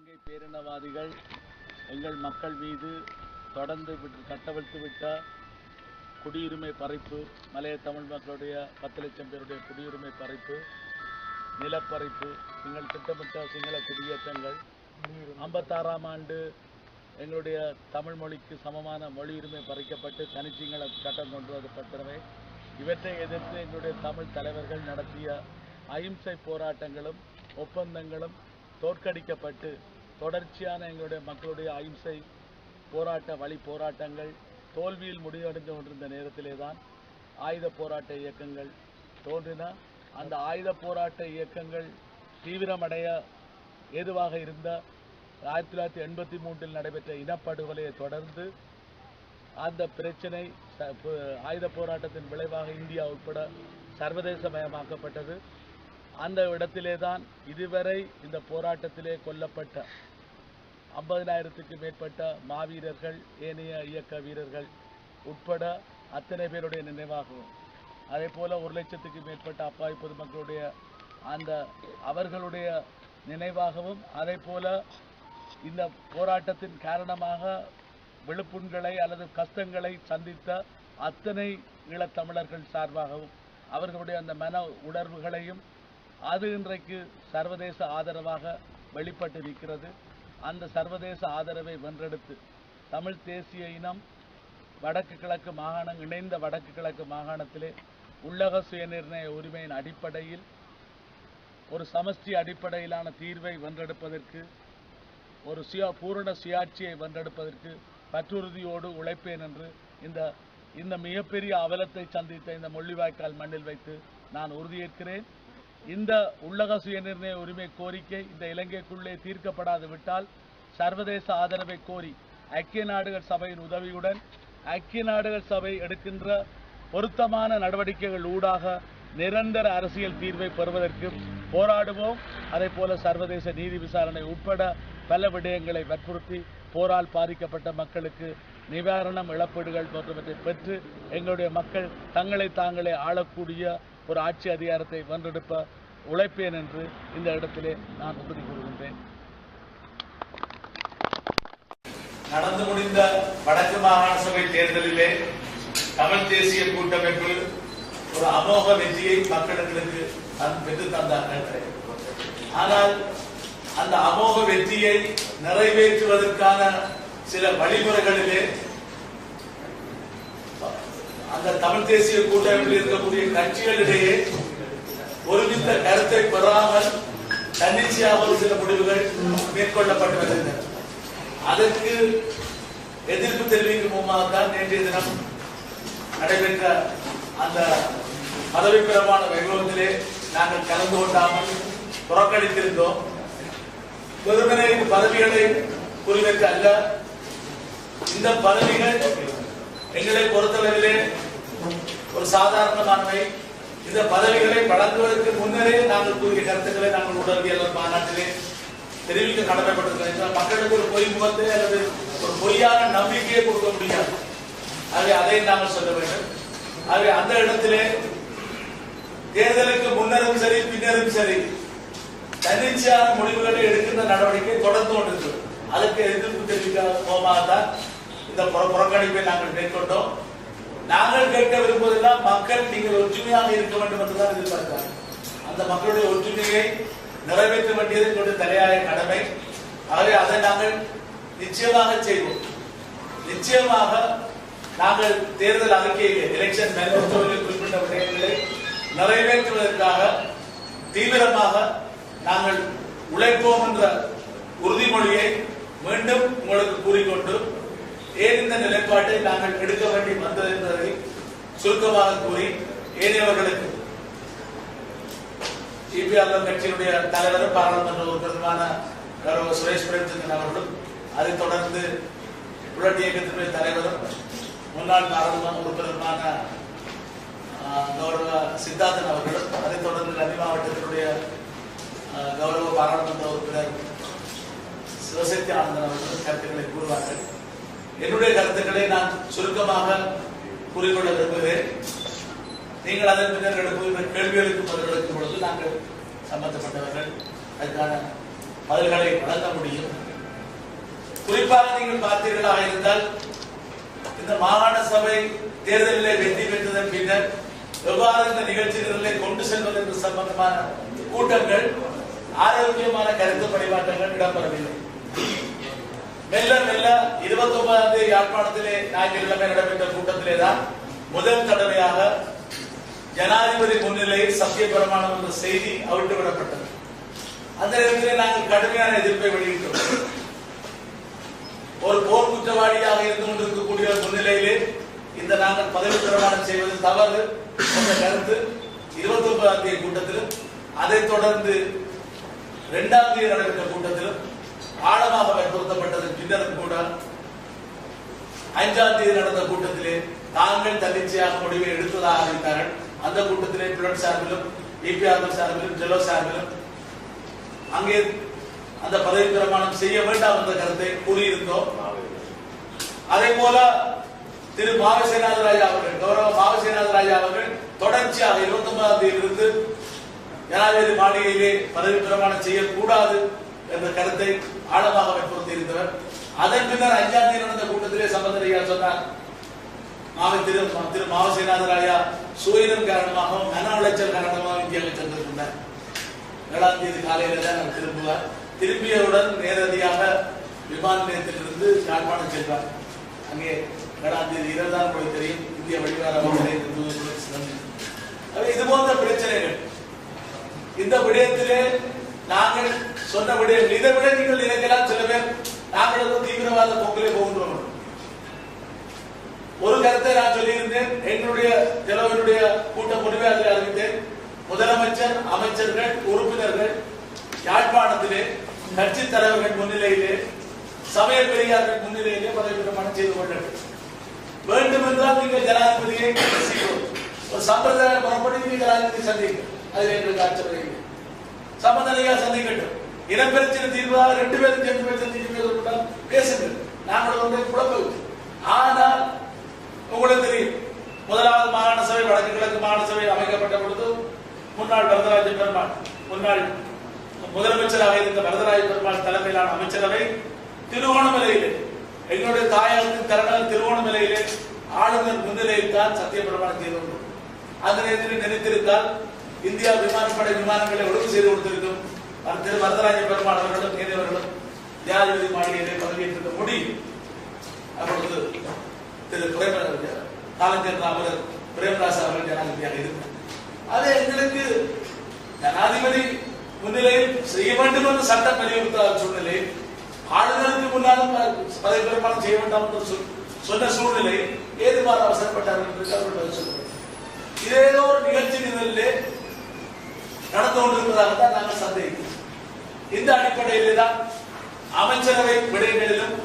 இலங்கை பேரினவாதிகள் எங்கள் மக்கள் மீது தொடர்ந்து கட்டவிழ்த்து விட்ட குடியுரிமை பறிப்பு மலைய தமிழ் மக்களுடைய பத்து லட்சம் பேருடைய குடியுரிமை பறிப்பு நிலப்பறிப்பு எங்கள் திட்டமிட்ட சிங்கள குடியேற்றங்கள் ஐம்பத்தாறாம் ஆண்டு எங்களுடைய தமிழ் மொழிக்கு சமமான மொழி உரிமை பறிக்கப்பட்டு தனிச்சிங்கள சட்டம் கொண்டு வரப்பட்டவை. இவற்றை எதிர்த்து எங்களுடைய தமிழ் தலைவர்கள் நடத்திய அஹிம்சை போராட்டங்களும் ஒப்பந்தங்களும் தோற்கடிக்கப்பட்டு தொடர்ச்சியான எங்களுடைய மக்களுடைய அகிம்சை போராட்ட வழி போராட்டங்கள் தோல்வியில் முடிவடைந்து கொண்டிருந்த நேரத்திலே தான் ஆயுத போராட்ட இயக்கங்கள் தோன்றின. அந்த ஆயுத போராட்ட இயக்கங்கள் தீவிரமடைய ஏதுவாக இருந்த ஆயிரத்தி தொள்ளாயிரத்தி எண்பத்தி மூன்றில் நடைபெற்ற இனப்படுகொலையை தொடர்ந்து அந்த பிரச்சனை ஆயுத போராட்டத்தின் விளைவாக இந்தியா உட்பட சர்வதேசமயமாக்கப்பட்டது அந்த இடத்திலே தான் இதுவரை இந்த போராட்டத்திலே கொல்லப்பட்ட ஐம்பதினாயிரத்துக்கு மேற்பட்ட மாவீரர்கள் ஏனைய இயக்க வீரர்கள் உட்பட அத்தனை பேருடைய நினைவாகவும் அதே போல ஒரு லட்சத்துக்கு மேற்பட்ட அப்பாவி பொதுமக்களுடைய அந்த அவர்களுடைய நினைவாகவும் அதே போல இந்த போராட்டத்தின் காரணமாக விழுப்புண்களை அல்லது கஷ்டங்களை சந்தித்த அத்தனை ஈழத்தமிழர்கள் சார்பாகவும் அவர்களுடைய அந்த மன உணர்வுகளையும் அது இன்றைக்கு சர்வதேச ஆதரவாக வெளிப்பட்டு நிற்கிறது. அந்த சர்வதேச ஆதரவை வென்றெடுத்து தமிழ் தேசிய இனம் வடக்கு கிழக்கு மாகாணம் இணைந்த வடக்கு கிழக்கு மாகாணத்திலே உள்ளக சுயநிர்ணய உரிமையின் அடிப்படையில் ஒரு சமஷ்டி அடிப்படையிலான தீர்வை வென்றெடுப்பதற்கு ஒரு சுய பூரண சுயாட்சியை வென்றெடுப்பதற்கு பற்றுறுதியோடு உழைப்பேன் என்று இந்த இந்த மிகப்பெரிய அவலத்தை சந்தித்த இந்த மொழிவாய்க்கால் மண்ணில் வைத்து நான் உறுதியேற்கிறேன். இந்த உள்ளக சுயநிர்ணய உரிமை கோரிக்கை இந்த இலங்கைக்குள்ளே தீர்க்கப்படாது விட்டால் சர்வதேச ஆதரவை கோரி ஐக்கிய நாடுகள் சபையின் உதவியுடன் ஐக்கிய நாடுகள் சபை எடுக்கின்ற பொருத்தமான நடவடிக்கைகள் ஊடாக நிரந்தர அரசியல் தீர்வை பெறுவதற்கு போராடுவோம். அதே போல சர்வதேச நீதி விசாரணை உட்பட பல விடயங்களை வற்புறுத்தி போரால் பாதிக்கப்பட்ட மக்களுக்கு நிவாரணம் இழப்பீடுகள் போன்றவற்றை பெற்று எங்களுடைய மக்கள் தங்களை தாங்களே ஆளக்கூடிய ஒரு ஆட்சி அதிகாரத்தை வென்றெடுப்ப உழைப்பேன் என்று இந்த இடத்திலே நான் உறுதி கூறுகின்றேன். நடந்து முடிந்த வடக்கு மாகாண சபை தேர்தலிலே தமிழ் தேசிய கூட்டமைப்பு ஒரு அமோக வெற்றியை மக்களுக்கு பெற்று தந்தார்கள் ஆனால் அந்த அமோக வெற்றியை நிறைவேற்றுவதற்கான சில வழிமுறைகளிலே அந்த தமிழ் தேசிய கூட்டமைப்பில் இருக்கக்கூடிய கட்சிகளிடையே ஒருமித்த கருத்தை பெறாமல் தன்னிச்சையாக சில முடிவுகள் மேற்கொள்ளப்பட்டு வருகின்றன அதற்கு எதிர்ப்பு தெரிவிக்கும் முன்பாக தான் நேற்றைய தினம் நடைபெற்ற அந்த பதவி பிரமாண வைபவத்திலே நாங்கள் கலந்து கொண்டாமல் புறக்கணித்திருந்தோம். வெறுமனே பதவிகளை குறிவைத்து அல்ல. இந்த பதவிகள் எங்களை பொறுத்தளவிலே ஒரு சாதாரணமானவை இந்த பதவிகளை வழங்குவதற்கு முன்னரே நாங்கள் கூறிய கருத்துக்களை நாங்கள் உடற்பியல் மாநாட்டிலே தெரிவிக்க கடமைப்பட்டிருக்கிறோம். மக்களுக்கு ஒரு பொய் முகத்தை அல்லது ஒரு பொய்யான நம்பிக்கையை கொடுக்க முடியாது. ஆகவே அதை நாங்கள் சொல்ல வேண்டும். ஆகவே அந்த இடத்திலே தேர்தலுக்கு முன்னரும் சரி பின்னரும் சரி தன்னிச்சையான முடிவுகளை எடுக்கின்ற நடவடிக்கை தொடர்ந்து கொண்டிருக்கிறது. அதற்கு எதிர்ப்பு தெரிவிக்காத போமாகத்தான் இந்த புறக்கணிப்பை நாங்கள் மேற்கொண்டோம். நாங்கள் கேட்க விரும்புவதெல்லாம் மக்கள் நீங்கள் ஒற்றுமையாக இருக்க வேண்டும் என்றுதான் எதிர்பார்க்கிறார்கள் அந்த மக்களுடைய ஒற்றுமையை நிறைவேற்ற வேண்டியது எங்களுடைய தலையாய கடமை. ஆகவே அதை நாங்கள் நிச்சயமாக செய்வோம். நிச்சயமாக நாங்கள் தேர்தல் அறிக்கையிலே எலெக்ஷன் மேனிஃபெஸ்டோவில் குறிப்பிட்ட விடயங்களை நிறைவேற்றுவதற்காக தீவிரமாக நாங்கள் உழைப்போம் என்ற உறுதிமொழியை மீண்டும் உங்களுக்கு கூறிக்கொண்டு ஏன் இந்த நிலைப்பாட்டை நாங்கள் எடுக்க வேண்டி வந்தது என்பதை சுருக்கமாக கூறி ஏனையவர்களுக்கு சிபிஆர் கட்சியினுடைய தலைவர் பாராளுமன்ற உறுப்பினருமான கௌரவ சுரேஷ் பிரேமச்சந்திரன் அவர்களும் அதைத் தொடர்ந்து புரட்டி இயக்கத்தினுடைய தலைவரும் முன்னாள் பாராளுமன்ற உறுப்பினருமான ஆஹ், கௌரவ சித்தார்த்தன் அவர்களும் அதைத் தொடர்ந்து கல்வி மாவட்டத்தினுடைய கௌரவ பாராளுமன்ற உறுப்பினர் சிவசக்தி ஆனந்தன் அவர்களும் கருத்துக்களை கூறுவார்கள். என்னுடைய கருத்துக்களை நான் சுருக்கமாக கூறிக்கொள்ள விரும்புகிறேன். நீங்கள் அதன் பின்னர் எழுப்புகிற கேள்விகளுக்கு பதிலளிக்கும் பொழுது நாங்கள் சம்பந்தப்பட்டவர்கள் அதுக்கான பதில்களை வழங்க முடியும். குறிப்பாக நீங்கள் பார்த்தீர்களாக இருந்தால் இந்த மாகாண சபை தேர்தலிலே வெற்றி பெற்றதன் பின்னர் எவ்வாறு இந்த நிகழ்ச்சிகளை கொண்டு செல்வது என்று சம்பந்தமான கூட்டங்கள் ஆரோக்கியமான கருத்து பரிமாற்றங்கள் இடம்பெறவில்லை. மெல்ல மெல்ல இருபத்தி ஒன்பதாம் தேதி யாழ்ப்பாணத்திலே ஞாயிற்றுக்கிழமை நடைபெற்ற கூட்டத்திலே தான் முதல் தடவையாக ஜனாதிபதி முன்னிலையில் சத்திய பிரமாணம் என்ற செய்தி அவிட்டு விடப்பட்டது. அந்த நேரத்திலே நாங்கள் கடுமையான எதிர்ப்பை வெளியிட்டோம். ஒரு போர் குற்றவாளியாக இருந்து கொண்டிருக்கக்கூடிய முன்னிலையிலே இந்த நாங்கள் பதவி பிரமாணம் செய்வது தவறு என்ற கருத்து இருபத்தி ஒன்பதாம் தேதி கூட்டத்திலும் அதைத் தொடர்ந்து இரண்டாம் தேதி நடைபெற்ற கூட்டத்திலும் ஆழமாக வற்புறுத்தப்பட்டதன் பின்னரும் கூட அஞ்சாம் தேதி நடந்த கூட்டத்திலே தாங்கள் தன்னிச்சையாக முடிவை எடுத்ததாக அறிவித்தார்கள். அந்த கூட்டத்திலே புலன் சார்பிலும் இபிஆர் சார்பிலும் ஜெலோ சார்பிலும் அங்கே அந்த பதவி பிரமாணம் செய்ய வேண்டாம் என்ற கருத்தை கூறியிருந்தோம். அதே போல திரு. மாவசேனாத ராஜா அவர்கள் கௌரவ மாவசேனாத ராஜா அவர்கள் தொடர்ச்சியாக இருபத்தி ஒன்பதாம் தேதியிலிருந்து ஜனாதிபதி மாளிகையிலே பதவி பிரமாணம் செய்யக்கூடாது என்ற கருத்தை ஆழமாக வற்புறுத்தி இருந்தவர் அதன் பின்னர் அஞ்சாம் தேதி நடந்த கூட்டத்திலே சம்பந்தரையா சொன்னார். மாவை திரு திரு மாவசேனாத சூரியன் காரணமாகவும் மன உளைச்சல் காரணமாகவும் இந்தியாவுக்கு சென்றிருந்தார். ஏழாம் தேதி காலையில தான் அவர் திரும்புவார். திரும்பியவுடன் நேரடியாக விமான நிலையத்திலிருந்து யாழ்ப்பாணம் செல்வார். அங்கே ஏழாம் தேதி இருபதாம் தான் தெரியும். இந்திய வெளிவார இது போன்ற பிரச்சனைகள். இந்த விடயத்திலே நாங்கள் சொன்னபடியே விடயம் இதை விட நீங்கள் நினைக்கலாம் சில பேர் நாங்களும் தீவிரவாத போக்கிலே போகின்றோம். ஒரு கருத்தை நான் சொல்லியிருந்தேன். எங்களுடைய தலைவருடைய கூட்ட முடிவை அதில் அறிவித்தேன். முதலமைச்சர் அமைச்சர்கள் உறுப்பினர்கள் யாழ்ப்பாணத்திலே கட்சி தலைவர்கள் முன்னிலையிலே சமய பெரியார்கள் முன்னிலையிலே பதவி பிரமாணம் செய்து கொள்ளட்டும் வேண்டும் என்றால் நீங்கள் ஜனாதிபதியை செய்வோம் ஒரு சம்பிரதாய முறைப்படி நீங்கள் ஜனாதிபதி சந்திக்க அதில் எங்களுக்கு ஆச்சரியம் சம்பந்தனையா சந்திக்கட்டும். இனப்பிரச்சனை தீர்வாக ரெண்டு பேரும் சேர்ந்து பேர் தீர்வு பேசுங்கள். நாங்கள் ஒன்றை குழப்பம் ஆனால் உங்களுக்கு தெரியும். முதலாவது மாகாண சபை வடக்கு கிழக்கு மாகாண சபை அமைக்கப்பட்ட பொழுது முன்னாள் வரதராஜ பெருமாள் முன்னாள் முதலமைச்சராக இருந்த வரதராஜ பெருமாள் தலைமையிலான அமைச்சரவை திருவோணமலையிலே எங்களுடைய தாயாருக்கு தலைநகர் திருவோணமலையிலே ஆளுநர் முன்னிலையில் தான் சத்திய பிரமாணம் செய்து கொண்டோம் அந்த நேரத்தில் நினைத்திருந்தால் இந்தியா விமானப்படை விமானங்களை ஒழுங்கு செய்து கொடுத்திருக்கும். திரு வரதராஜ பெருமாள் அவர்களும் ஏனையவர்களும் ஜனாதிபதி மாளிகையிலே பதவியேற்றிருக்க முடியும் அப்பொழுது திரு பிரேமராஜ் காலஞ்சர் அமரர் பிரேமராஜ் அவர்கள் ஜனாதிபதியாக இருந்தார். அது எங்களுக்கு ஜனாதிபதி முன்னிலையில் செய்ய வேண்டும் என்று சட்டம் வலியுறுத்தாத சூழ்நிலையில் ஆளுநருக்கு முன்னாலும் பதவி பிரமாணம் செய்ய வேண்டாம் என்று சொன்ன சூழ்நிலை ஏதுமாறு அவசரப்பட்டார்கள் என்று அவர்கள் பதில் சொல்லுவார்கள் இது ஒரு நிகழ்ச்சி நிரலிலே தான் நாங்கள் சந்தேகிக்கிறோம். இந்த அடிப்படையிலே தான் அமைச்சரவை விடயங்களிலும்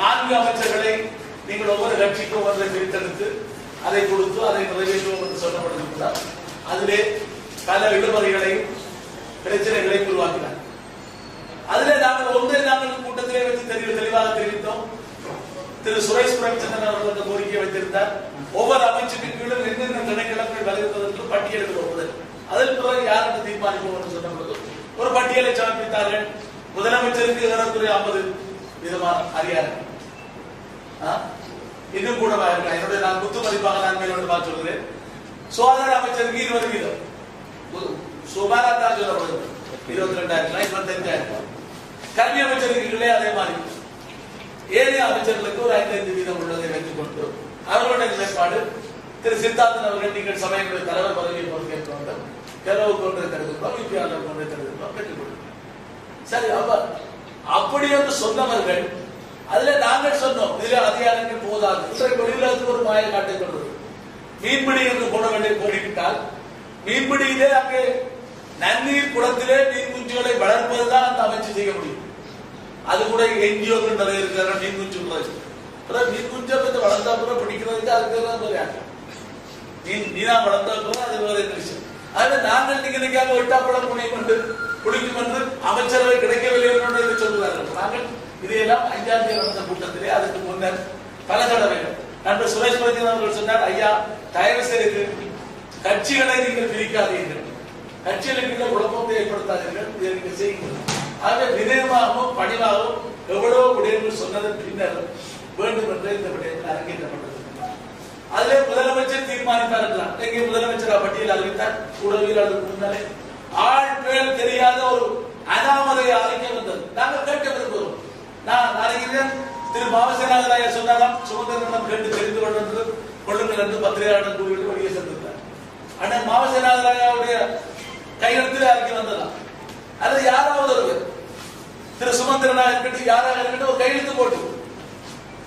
நான்கு அமைச்சர்களை நீங்கள் ஒவ்வொரு கட்சிக்கும் ஒன்றை பிரித்தெடுத்து அதை கொடுத்து அதை நிறைவேற்றுவோம் என்று சொல்லப்பட்டிருக்கிறார் அதிலே பல இழுபறிகளையும் பிரச்சனைகளையும் உருவாக்கினார் அதிலே நாங்கள் ஒன்றை நாங்கள் கூட்டத்திலே வைத்து தெளிவு தெளிவாக தெரிவித்தோம். திரு சுரேஷ் பிரேமச்சந்திரன் அவர்கள் அந்த கோரிக்கை வைத்திருந்தார். ஒவ்வொரு அமைச்சுக்கு கீழும் என்னென்ன திணைக்கிழமை வலியுறுத்துவதற்கு பட்டியலுக்கு ஒப்புதல் அதன் பிறகு யார் என்று தீர்மானிப்போம் என்று சொன்ன பொழுது ஒரு பட்டியலை சமர்ப்பித்தார்கள். முதலமைச்சருக்கு ஏறக்குறைய ஐம்பது விதமான அதிகாரம். இன்னும் கூட என்னுடைய நான் குத்து மதிப்பாக நான் மேலோடு பார்த்து சொல்கிறேன். சுகாதார அமைச்சருக்கு இருபது வீதம். பு- சுமாரா தான் சொல்லப்படுது இருபத்தி ரெண்டாயிரம் இருபத்தஞ்சாயிரம் கல்வி அமைச்சருக்கு கீழே அதே மாதிரி. ஏனைய அமைச்சர்களுக்கு ஒரு ஐந்து வீதம் உள்ளதை வைத்துக் கொண்டு அவர்களுடைய நிலைப்பாடு. திரு சித்தார்த்தன் அவர்கள் நீங்கள் சமயங்களுடைய தலைவர் பதவியை பொறுப்பேற்க செலவு கொண்டு தருகிறோம் இப்பியாளர் கொண்டு தருகிறோம் பெற்றுக் கொள்கிறோம் சரி அப்ப அப்படி என்று சொன்னவர்கள் அதுல நாங்கள் சொன்னோம் இதுல அதிகாரங்கள் போதாது. இன்றைக்கு வெளியுலகத்துக்கு ஒரு மாயை காட்டிக் கொள்வது. மீன்பிடி என்று போட வேண்டிய கோடிவிட்டால் மீன்பிடியிலே அங்கே நன்னீர் குளத்திலே மீன் குஞ்சுகளை வளர்ப்பதுதான் அந்த அமைச்சு செய்ய முடியும். அது கூட என்ஜிஓக்கள் நிறைய இருக்கிற மீன் குஞ்சு உள்ளது அப்புறம் மீன் குஞ்சை வந்து வளர்ந்தா அப்புறம் பிடிக்கிறதுக்கு அதுக்கு வேற மீன் மீனா வளர்ந்தா அப்புறம் அது வேற விஷயம். அதுல நாங்கள் நீங்க நினைக்காம வெட்டாப்பழம் புனியும் என்று குடிக்கும் என்று அமைச்சரவை கிடைக்கவில்லை என்று சொல்லுவார்கள். நாங்கள் இதையெல்லாம் அஞ்சாம் தேதி நடந்த கூட்டத்திலே அதுக்கு முன்னர் பல தடவை நண்பர் சுரேஷ் பிரதி அவர்கள் சொன்னார் ஐயா தயவு செய்து கட்சிகளை நீங்கள் பிரிக்காதீர்கள். கட்சிகளுக்குள்ள குழப்பத்தை ஏற்படுத்தாதீர்கள். இதை நீங்கள் செய்யுங்கள். ஆகவே வினயமாகவும் பணிவாகவும் எவ்வளவு முடியும் சொன்னதன் பின்னர் வேண்டும் என்று இந்த விடயத்தில் அரங்கேற்றப்பட்டது. அதிலே முதலமைச்சர் தீர்மானித்தார் என்றார். எங்கே முதலமைச்சர் பட்டியல் அறிவித்தார்? உடவியலாளருக்கு முன்னாலே. ஆள் பேர் தெரியாத ஒரு அனாமதை அறிக்கை வந்தது. நாங்கள் கேட்க விரும்புகிறோம். நான் அறிகிறேன் திரு. பாவசேனாதராய சொன்னாராம் சுதந்திரம் கேட்டு தெரிந்து கொண்டு கொள்ளுங்கள் என்று பத்திரிகையாளர் கூறிவிட்டு வெளியே சென்றிருந்தார். அண்ணன் மாவசேனாதராயாவுடைய கையெழுத்தில் அறிக்கை வந்ததாம் அது யாராவது ஒருவர்? திரு. சுமந்திரனாக இருக்கட்டும் யாராக இருக்கட்டும் ஒரு கையெழுத்து போட்டு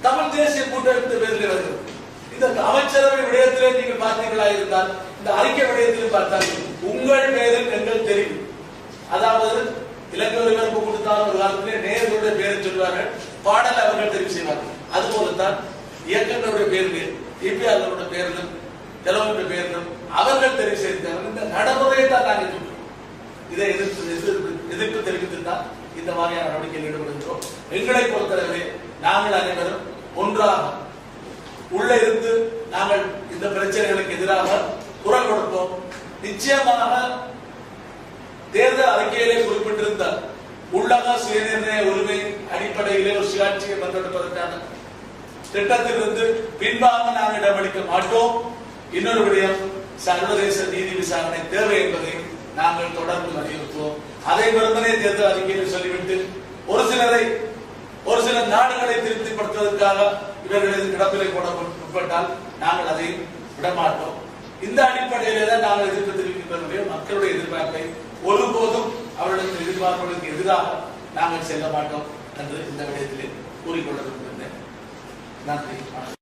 தமிழ் தேசிய கூட்டமைப்பு பேரில் வருகிறது இந்த அமைச்சரவை விடயத்திலே நீங்கள் பார்த்தீர்களா இருந்தால் இந்த அறிக்கை விடயத்திலும் பார்த்தால் உங்கள் பெயரில் எங்கள் தெரியும். அதாவது இலங்கை ஒருவருக்கு கொடுத்தாலும் ஒரு காலத்திலே நேர்களுடைய பேரை சொல்வார்கள் பாடல் அவர்கள் தெரிவு செய்வார்கள். அதுபோலத்தான் இயக்கங்களுடைய பேரில் இபிஆர்களுடைய பேரிலும் தலைவருடைய பேரிலும் அவர்கள் தெரிவு செய்திருக்கிறார்கள் இந்த நடைமுறையை தான் நாங்கள் சொல்றோம். இதை எதிர்த்து எதிர்ப்பு எதிர்ப்பு தெரிவித்துத்தான் இந்த மாதிரியான நடவடிக்கையில் ஈடுபடுகிறோம் எங்களை பொறுத்தளவிலே நாங்கள் அனைவரும் ஒன்றாக உள்ள இருந்து நாங்கள் இந்த பிரச்சனைகளுக்கு எதிராக குரல் கொடுப்போம் நிச்சயமாக தேர்தல் அறிக்கையிலே குறிப்பிட்டிருந்த உள்ளக சுயநிர்ணய உரிமை அடிப்படையிலே ஒரு சுயாட்சியை பங்கெடுப்பதற்கான திட்டத்திலிருந்து பின்பாக நாங்கள் இடமளிக்க மாட்டோம். இன்னொரு விடயம் சர்வதேச நீதி விசாரணை தேவை என்பதை நாங்கள் தொடர்ந்து வலியுறுத்துவோம். அதை வெறுமனே தேர்தல் அறிக்கையில் சொல்லிவிட்டு ஒரு சிலரை ஒரு சில நாடுகளை திருப்திப்படுத்துவதற்காக இவர்களது கிடப்பிலை போட முற்பட்டால் நாங்கள் அதை விடமாட்டோம். இந்த அடிப்படையிலே தான் நாங்கள் எதிர்ப்பு தெரிவிக்கின்றோம் மக்களுடைய எதிர்பார்ப்பை ஒருபோதும் அவர்களுடைய எதிர்பார்ப்புகளுக்கு எதிராக நாங்கள் செல்ல மாட்டோம் என்று இந்த விடயத்திலே கூறிக்கொள்ள விரும்புகிறேன் நன்றி